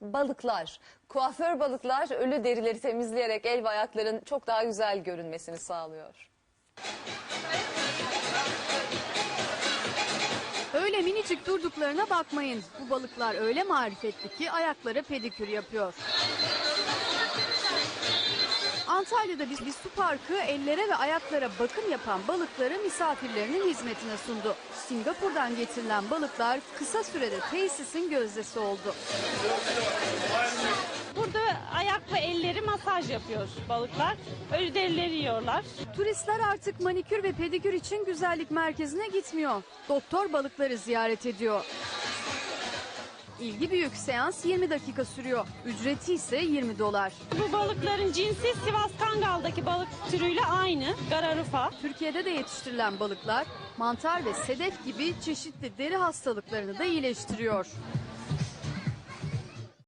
balıklar. Kuaför balıklar ölü derileri temizleyerek el ve ayakların çok daha güzel görünmesini sağlıyor. Öyle minicik durduklarına bakmayın. Bu balıklar öyle marifetli ki ayaklara pedikür yapıyor. Antalya'da bir, bir su parkı ellere ve ayaklara bakım yapan balıkları misafirlerinin hizmetine sundu. Singapur'dan getirilen balıklar kısa sürede tesisin gözdesi oldu. Burada ayak ve elleri masaj yapıyor balıklar. Ölü derileri yiyorlar. Turistler artık manikür ve pedikür için güzellik merkezine gitmiyor. Doktor balıkları ziyaret ediyor. İlgi büyük seans 20 dakika sürüyor. Ücreti ise 20 dolar. Bu balıkların cinsi Sivas Kangal'daki balık türüyle aynı. Gararufa. Türkiye'de de yetiştirilen balıklar mantar ve sedef gibi çeşitli deri hastalıklarını da iyileştiriyor.